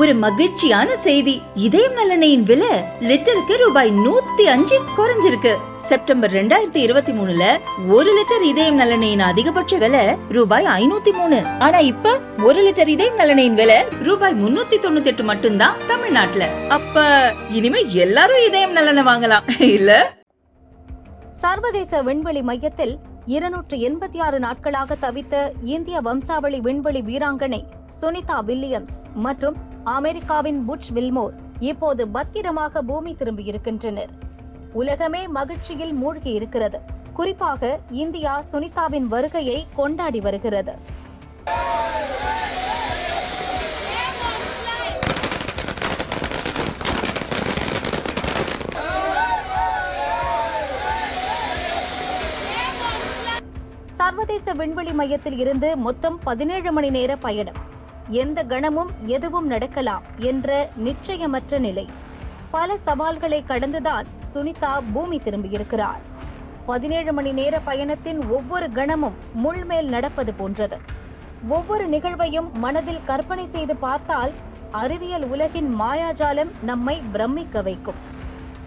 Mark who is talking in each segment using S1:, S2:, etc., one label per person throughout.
S1: ஒரு மகிழ்ச்சியான செய்தி. இதயம் நல்லெண்ணெயின் விலை லிட்டருக்கு ரூபாய் நூத்தி அஞ்சு குறைஞ்சிருக்கு. செப்டம்பர் ரெண்டாயிரத்தி இருபத்தி மூணுல ஒரு லிட்டர் இதயம் நலனையின் அதிகபட்ச விலை ரூபாய் ஐநூத்தி மூணு. ஆனா இப்ப ஒரு லிட்டர் இதயம் நலனையின் விலை ரூபாய் முன்னூத்தி தொண்ணூத்தி எட்டு மட்டும்தான் தமிழ்நாட்டுல. அப்ப இனிமே எல்லாரும் இதயம் நலனை வாங்கலாம். இல்ல?
S2: சர்வதேச விண்வெளி மையத்தில் இருநூற்று எண்பத்தி ஆறு நாட்களாக தவித்த இந்திய வம்சாவளி விண்வெளி வீராங்கனை சுனிதா வில்லியம்ஸ் மற்றும் அமெரிக்காவின் புட்ச் வில்மோர் இப்போது பத்திரமாக பூமி திரும்பியிருக்கின்றனர் உலகமே மகிழ்ச்சியில் மூழ்கி இருக்கிறது. குறிப்பாக இந்தியா சுனிதாவின் வருகையை கொண்டாடி வருகிறது. சர்வதேச விண்வெளி மையத்தில் இருந்து மொத்தம் பதினேழு மணி நேர பயணம். எந்த கணமும் எதுவும் நடக்கலாம் என்ற நிச்சயமற்ற நிலை. பல சவால்களை கடந்துதான் சுனிதா பூமி திரும்பியிருக்கிறார். பதினேழு மணி நேர பயணத்தின் ஒவ்வொரு கணமும் முள்மேல் நடப்பது போன்றது. ஒவ்வொரு நிகழ்வையும் மனதில் கற்பனை செய்து பார்த்தால் அறிவியல் உலகின் மாயாஜாலம் நம்மை பிரமிக்க வைக்கும்.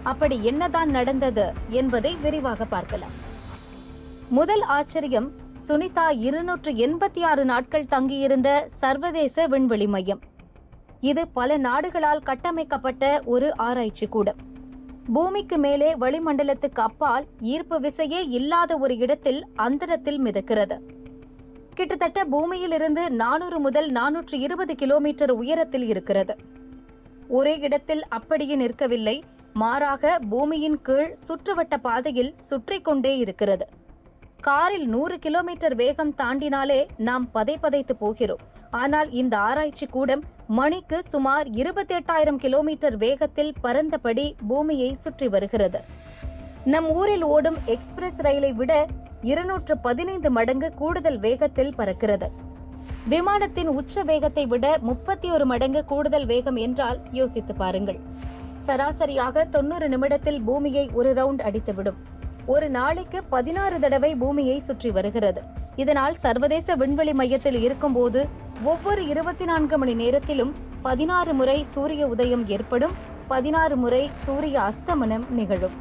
S2: அப்படி என்னதான் நடந்தது என்பதை விரிவாக பார்க்கலாம். முதல் ஆச்சரியம் சுனிதா இருநூற்று எண்பத்தி ஆறு நாட்கள் தங்கியிருந்த சர்வதேச விண்வெளி மையம். இது பல நாடுகளால் கட்டமைக்கப்பட்ட ஒரு ஆராய்ச்சி கூடம். பூமிக்கு மேலே வளிமண்டலத்துக்கு அப்பால் ஈர்ப்பு விசையே இல்லாத ஒரு இடத்தில் அந்தரத்தில் மிதக்கிறது. கிட்டத்தட்ட பூமியிலிருந்து நானூறு முதல் நானூற்று இருபது கிலோமீட்டர் உயரத்தில் இருக்கிறது. ஒரே இடத்தில் அப்படியே நிற்கவில்லை மாறாக பூமியின் கீழ் சுற்றுவட்ட பாதையில் சுற்றி கொண்டே இருக்கிறது. காரில் நூறு கிலோமீட்டர் வேகம் தாண்டினாலே நாம் பதை பதைத்து போகிறோம். ஆனால் இந்த ஆராய்ச்சி கூடம் மணிக்கு சுமார் இருபத்தி எட்டாயிரம் கிலோமீட்டர் வேகத்தில் பறந்தபடி பூமியை சுற்றி வருகிறது. நம் ஊரில் ஓடும் எக்ஸ்பிரஸ் ரயிலை விட இருநூற்று பதினைந்து மடங்கு கூடுதல் வேகத்தில் பறக்கிறது. விமானத்தின் உச்ச வேகத்தை விட முப்பத்தி ஒரு மடங்கு கூடுதல் வேகம் என்றால் யோசித்து பாருங்கள். சராசரியாக தொண்ணூறு நிமிடத்தில் பூமியை ஒரு ரவுண்ட் அடித்துவிடும். ஒரு நாளைக்கு பதினாறு தடவை பூமியை சுற்றி வருகிறது. இதனால் சர்வதேச விண்வெளி மையத்தில் இருக்கும்போது ஒவ்வொரு இருபத்தி நான்கு மணி நேரத்திலும் பதினாறு முறை சூரிய உதயம் ஏற்படும் பதினாறு முறை சூரிய அஸ்தமனம் நிகழும்.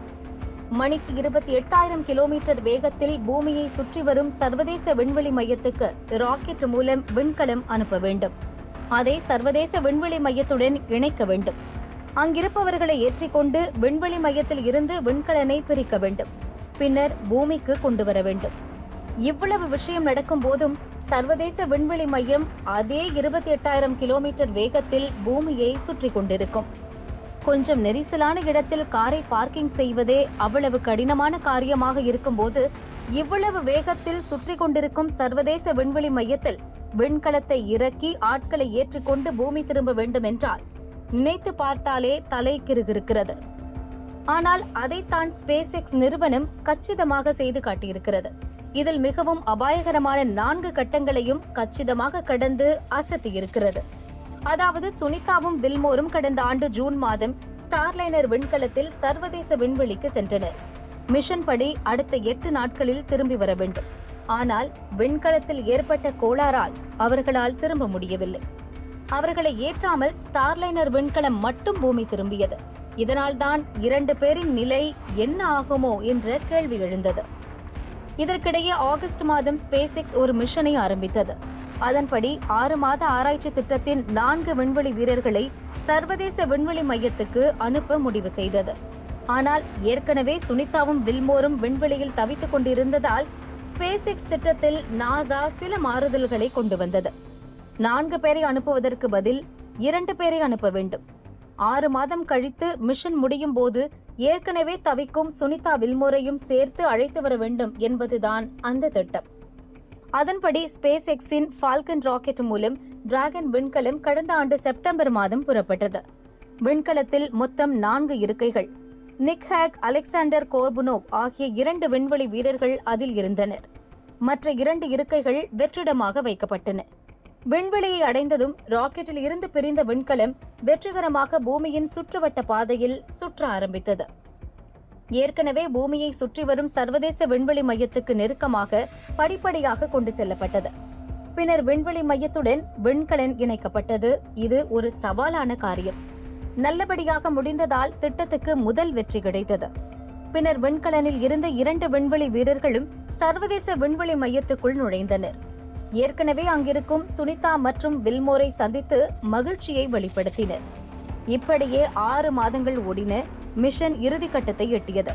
S2: மணிக்கு இருபத்தி எட்டாயிரம் கிலோமீட்டர் வேகத்தில் பூமியை சுற்றி வரும் சர்வதேச விண்வெளி மையத்துக்கு ராக்கெட் மூலம் விண்கலம் அனுப்ப வேண்டும். அதை சர்வதேச விண்வெளி மையத்துடன் இணைக்க வேண்டும். அங்கிருப்பவர்களை ஏற்றிக்கொண்டு விண்வெளி மையத்தில் இருந்து விண்கலனை பிரிக்க வேண்டும். பின்னர் பூமிக்கு கொண்டு வர வேண்டும். இவ்வளவு விஷயம் நடக்கும் போதும் சர்வதேச விண்வெளி மையம் அதே இருபத்தி எட்டாயிரம் கிலோமீட்டர் வேகத்தில் பூமியை சுற்றி கொண்டிருக்கும். கொஞ்சம் நெரிசலான இடத்தில் காரை பார்க்கிங் செய்வதே அவ்வளவு கடினமான காரியமாக இருக்கும்போது இவ்வளவு வேகத்தில் சுற்றி கொண்டிருக்கும் சர்வதேச விண்வெளி மையத்தில் விண்கலத்தை இறக்கி ஆட்களை ஏற்றுக்கொண்டு பூமி திரும்ப வேண்டும் என்றால் நினைத்து பார்த்தாலே தலை கிருகிருக்கிறது. ஆனால் அதைத்தான் ஸ்பேஸ் எக்ஸ் நிறுவனம் கச்சிதமாக செய்து காட்டியிருக்கிறது. இதில் மிகவும் அபாயகரமான நான்கு கட்டங்களையும் கச்சிதமாக கடந்து அசத்தியிருக்கிறது. அதாவது சுனிதாவும் வில்மோரும் கடந்த ஆண்டு ஜூன் மாதம் ஸ்டார்லைனர் விண்கலத்தில் சர்வதேச விண்வெளிக்கு சென்றனர். மிஷன் படி அடுத்த எட்டு நாட்களில் திரும்பி வர வேண்டும். ஆனால் விண்கலத்தில் ஏற்பட்ட கோளாறால் அவர்களால் திரும்ப முடியவில்லை. அவர்களை ஏற்றாமல் ஸ்டார்லைனர் விண்கலம் மட்டும் பூமி திரும்பியது. இதனால்தான் இரண்டு பேரின் நிலை என்ன ஆகுமோ என்ற கேள்வி எழுந்தது. இதற்கிடையே ஆகஸ்ட் மாதம் ஸ்பேஸ் எக்ஸ் ஒரு மிஷனை ஆரம்பித்தது. அதன்படி ஆறு மாத ஆராய்ச்சி திட்டத்தின் நான்கு விண்வெளி வீரர்களை சர்வதேச விண்வெளி மையத்துக்கு அனுப்ப முடிவு செய்தது. ஆனால் ஏற்கனவே சுனிதாவும் வில்மோரும் விண்வெளியில் தவித்துக் கொண்டிருந்ததால் ஸ்பேஸ் எக்ஸ் திட்டத்தில் நாசா சில மாறுதல்களை கொண்டு வந்தது. நான்கு பேரை அனுப்புவதற்கு பதில் இரண்டு பேரை அனுப்ப வேண்டும். ஆறு மாதம் கழித்து மிஷன் முடியும் போது ஏற்கனவே தவிக்கும் சுனிதா வில்மோரையும் சேர்த்து அழைத்து வர வேண்டும் என்பதுதான் அந்த திட்டம். அதன்படி ஸ்பேஸ் எக்ஸின் ஃபால்கன் ராக்கெட் மூலம் டிராகன் விண்கலம் கடந்த ஆண்டு செப்டம்பர் மாதம் புறப்பட்டது. விண்கலத்தில் மொத்தம் நான்கு இருக்கைகள். நிக் ஹேக் அலெக்சாண்டர் கோர்புனோவ் ஆகிய இரண்டு விண்வெளி வீரர்கள் அதில் இருந்தனர். மற்ற இரண்டு இருக்கைகள் வெற்றிடமாக வைக்கப்பட்டன. விண்வெளியை அடைந்ததும் ராக்கெட்டில் இருந்து பிரிந்த விண்கலம் வெற்றிகரமாக பூமியின் சுற்றுவட்ட பாதையில் சுற்ற ஆரம்பித்தது. ஏற்கனவே பூமியை சுற்றி வரும் சர்வதேச விண்வெளி மையத்துக்கு நெருக்கமாக படிப்படியாக கொண்டு செல்லப்பட்டது. பின்னர் விண்வெளி மையத்துடன் விண்கலன் இணைக்கப்பட்டது. இது ஒரு சவாலான காரியம். நல்லபடியாக முடிந்ததால் திட்டத்துக்கு முதல் வெற்றி கிடைத்தது. பின்னர் விண்கலனில் இருந்த இரண்டு விண்வெளி வீரர்களும் சர்வதேச விண்வெளி மையத்துக்குள் நுழைந்தனர். ஏற்கனவே அங்கிருக்கும் சுனிதா மற்றும் வில்மோரை சந்தித்து மகிழ்ச்சியை வெளிப்படுத்தினர். இப்படியே ஆறு மாதங்கள் ஓடின மிஷன் இறுதிக்கட்டத்தை எட்டியது.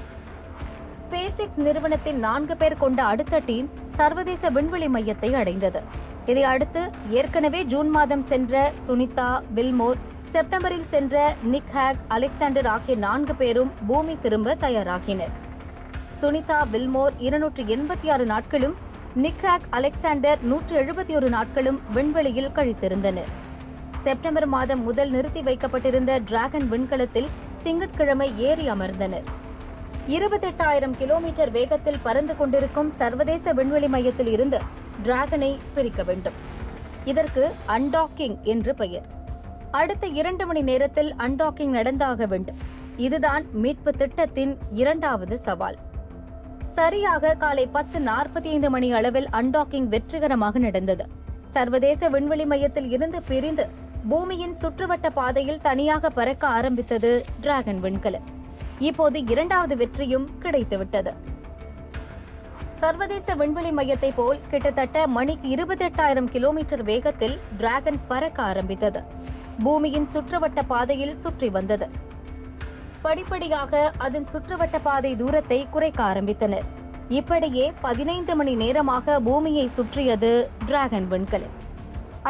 S2: ஸ்பேசிக்ஸ் நிறுவனத்தின் நான்கு பேர் கொண்ட அடுத்த டீம் சர்வதேச விண்வெளி மையத்தை அடைந்தது. இதை அடுத்து ஏற்கனவே ஜூன் மாதம் சென்ற சுனிதா வில்மோர் செப்டம்பரில் சென்ற நிக் ஹேக் அலெக்சாண்டர் ஆகிய நான்கு பேரும் பூமி திரும்ப தயாராகினர். சுனிதா வில்மோர் இருநூற்று எண்பத்தி ஆறு நாட்களும் நிக்காக் அலெக்சாண்டர் நூற்று எழுபத்தி ஒரு நாட்களும் விண்வெளியில் கழித்திருந்தனர் செப்டம்பர் மாதம் முதல் நிறுத்தி வைக்கப்பட்டிருந்த டிராகன் விண்கலத்தில் திங்கட்கிழமை ஏறி அமர்ந்தனர். இருபத்தெட்டாயிரம் கிலோமீட்டர் வேகத்தில் பறந்து கொண்டிருக்கும் சர்வதேச விண்வெளி மையத்தில் இருந்து டிராகனை பிரிக்க வேண்டும். இதற்கு அன்டாக்கிங் என்று பெயர். அடுத்த இரண்டு மணி நேரத்தில் அன்டாக்கிங் நடந்தாக வேண்டும். இதுதான் மீட்பு திட்டத்தின் இரண்டாவது சவால். சரியாக காலை பத்து நாற்பத்தி ஐந்து மணி அளவில் அன்டாக்கிங் வெற்றிகரமாக நடந்தது. சர்வதேச விண்வெளி மையத்தில் இருந்து பிரிந்து பூமியின் சுற்றுவட்ட பாதையில் தனியாக பறக்க ஆரம்பித்தது டிராகன் விண்கல இப்போது இரண்டாவது வெற்றியும் கிடைத்துவிட்டது. சர்வதேச விண்வெளி மையத்தை போல் கிட்டத்தட்ட மணிக்கு இருபத்தெட்டாயிரம் கிலோமீட்டர் வேகத்தில் டிராகன் பறக்க ஆரம்பித்தது. பூமியின் சுற்றுவட்ட பாதையில் சுற்றி வந்தது. படிப்படியாக அதன் சுற்றுவட்ட பாதை தூரத்தை குறைக்க ஆரம்பித்தனர். இப்படியே பதினைந்து மணி நேரமாக பூமியை சுற்றியது டிராகன் விண்கலம்.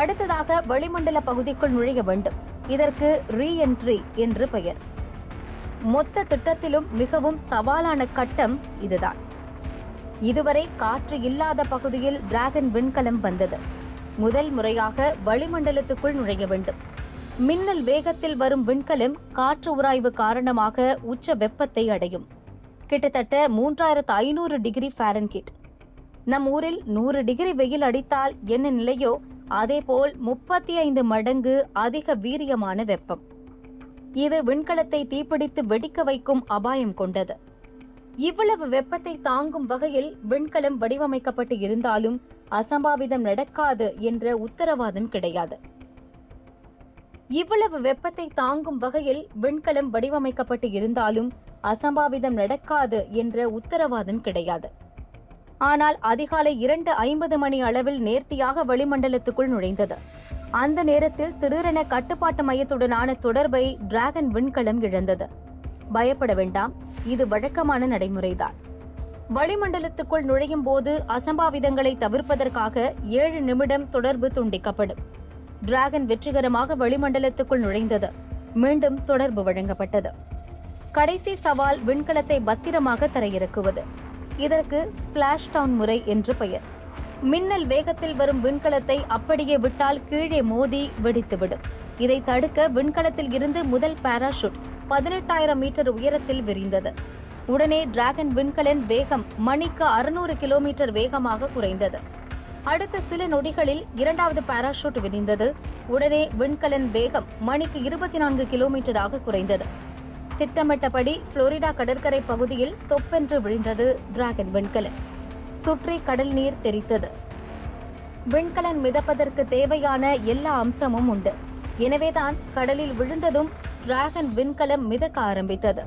S2: அடுத்ததாக வளிமண்டல பகுதிக்குள் நுழைய வேண்டும். இதற்கு ரீஎன்ட்ரி என்று பெயர். மொத்த திட்டத்திலும் மிகவும் சவாலான கட்டம் இதுதான். இதுவரை காற்று இல்லாத பகுதியில் டிராகன் விண்கலம் வந்தது. முதல் முறையாக வளிமண்டலத்துக்குள் நுழைய வேண்டும். மின்னல் வேகத்தில் வரும் விண்கலம் காற்று உராய்வு காரணமாக உச்ச வெப்பத்தை அடையும். கிட்டத்தட்ட மூன்றாயிரத்து ஐநூறு டிகிரி ஃபாரன்கிட் நம் ஊரில் நூறு டிகிரி வெயில் அடித்தால் என்ன நிலையோ அதேபோல் முப்பத்தி ஐந்து மடங்கு அதிக வீரியமான வெப்பம். இது விண்கலத்தை தீப்பிடித்து வெடிக்க வைக்கும் அபாயம் கொண்டது. இவ்வளவு வெப்பத்தை தாங்கும் வகையில் விண்கலம் வடிவமைக்கப்பட்டு இருந்தாலும் அசம்பாவிதம் நடக்காது என்ற உத்தரவாதம் கிடையாது. இவ்வளவு வெப்பத்தை தாங்கும் வகையில் விண்கலம் வடிவமைக்கப்பட்டு இருந்தாலும் அசம்பாவிதம் நடக்காது என்ற உத்தரவாதம் கிடையாது. ஆனால் அதிகாலை இரண்டு ஐம்பது மணி அளவில் நேர்த்தியாக வளிமண்டலத்துக்குள் நுழைந்தது. அந்த நேரத்தில் திடீரென கட்டுப்பாட்டு மையத்துடனான தொடர்பை டிராகன் விண்கலம் இழந்தது. பயப்பட வேண்டாம் இது வழக்கமான நடைமுறைதான். வளிமண்டலத்துக்குள் நுழையும் போது அசம்பாவிதங்களை தவிர்ப்பதற்காக ஏழு நிமிடம் தொடர்பு துண்டிக்கப்படும். டிராகன் வெற்றிகரமாக வளிமண்டலத்துக்குள் நுழைந்தது. மீண்டும் தொடர்பு வழங்கப்பட்டது. கடைசி சவால் விண்கலத்தை பத்திரமாக தரையிறக்குவது. இதற்கு ஸ்பிளாஷ் டவுன் முறை என்று பெயர். மின்னல் வேகத்தில் வரும் விண்கலத்தை அப்படியே விட்டால் கீழே மோதி வெடித்துவிடும். இதை தடுக்க விண்கலத்தில் இருந்து முதல் பாராஷூட் பதினெட்டாயிரம் மீட்டர் உயரத்தில் விரிந்தது. உடனே டிராகன் விண்கலன் வேகம் மணிக்கு அறுநூறு கிலோமீட்டர் வேகமாக குறைந்தது. அடுத்த சில நொடிகளில் இரண்டாவது பாராசூட் விரிந்தது. உடனே விண்கலன் வேகம் மணிக்கு இருபத்தி நான்கு கிலோமீட்டராக குறைந்தது. திட்டமிட்டபடி புளோரிடா கடற்கரை பகுதியில் தொப்பென்று விழுந்தது டிராகன் விண்கலன். சுற்றி கடல் நீர் தெரித்தது. விண்கலன் மிதப்பதற்கு தேவையான எல்லா அம்சமும் உண்டு. எனவேதான் கடலில் விழுந்ததும் டிராகன் விண்கலம் மிதக்க ஆரம்பித்தது.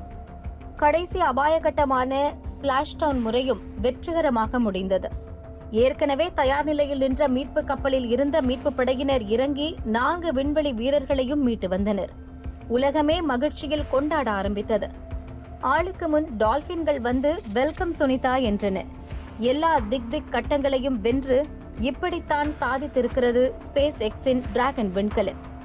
S2: கடைசி அபாயகட்டமான ஸ்பிளாஷ்டவுன் முறையும் வெற்றிகரமாக முடிந்தது. ஏற்கனவே தயார் நிலையில் நின்ற மீட்பு கப்பலில் இருந்த மீட்பு படையினர் இறங்கி நான்கு விண்வெளி வீரர்களையும் மீட்டு வந்தனர். உலகமே மகிழ்ச்சியில் கொண்டாட ஆரம்பித்தது. ஆளுக்கு முன் டால்பின்கள் வந்து வெல்கம் சுனிதா என்றன. எல்லா திக் திக் கட்டங்களையும் வென்று இப்படித்தான் சாதித்திருக்கிறது ஸ்பேஸ் எக்ஸின் டிராகன் விண்கலன்.